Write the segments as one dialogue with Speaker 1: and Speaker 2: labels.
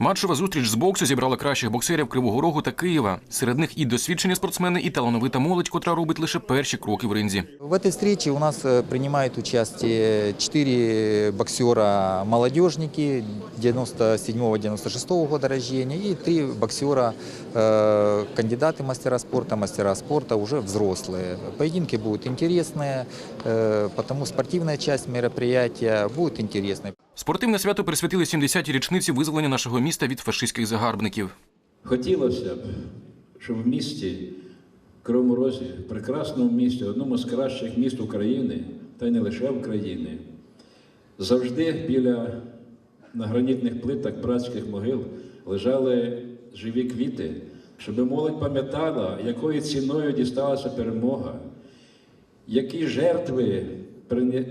Speaker 1: Матчова зустріч з боксу зібрала кращих боксерів Кривого Рогу та Києва. Серед них і досвідчені спортсмени, і талановита молодь, котра робить лише перші кроки в ринзі.
Speaker 2: В этой встрече у нас э, принимают участие четыре боксера-молодежники 97-96 года рождения и три боксера, э, кандидаты мастера спорта, мастера спорта, уже взрослые. Поединки будут интересные, э, потому спортивная часть мероприятия будет интересной.
Speaker 1: Спортивне свято присвятили 70-й річниці визволення нашого міста від фашистських загарбників.
Speaker 3: Хотілося б, щоб в місті Кривому Розі, прекрасному місті, одному з кращих міст України, та й не лише України, завжди біля на гранітних плитах братських могил лежали живі квіти, щоб молодь пам'ятала, якою ціною дісталася перемога, які жертви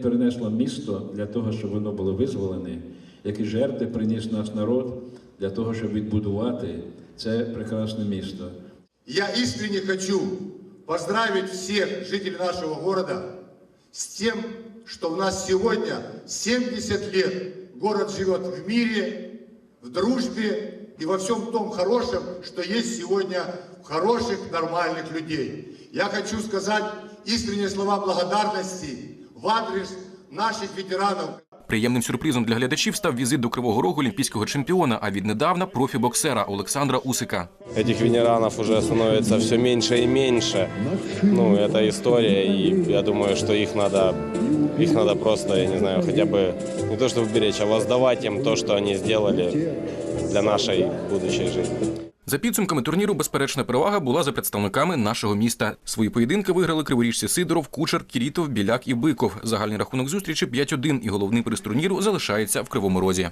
Speaker 3: принесло місто для того, щоб воно було визволене, які жертви приніс наш народ для того, щоб відбудувати це прекрасне місто.
Speaker 4: Я искренне хочу поздравить всех жителей нашего города с тем, что у нас сегодня 70 лет город живет в мире, в дружбе и во всем том хорошем, что есть сегодня хороших, нормальных людей. Я хочу сказать искренние слова благодарности в адрес наших ветеранов,
Speaker 1: Приємним сюрпризом для глядачів став візит до Кривого Рогу олімпійського чемпіона, а віднедавна профі-боксера Олександра Усика.
Speaker 5: Этих ветеранов уже становится все меньше и меньше. Ну, это история, и я думаю, что их надо, их надо просто, я не знаю, хотя бы не то чтобы беречь, а воздавать им то, что они сделали для нашей будущей жизни.
Speaker 1: За підсумками турніру безперечна перевага була за представниками нашого міста. Свої поєдинки виграли криворіжці Сидоров, Кучер, Кірітов, Біляк і Биков. Загальний рахунок зустрічі 5-1 і головний приз турніру залишається в Кривому Розі.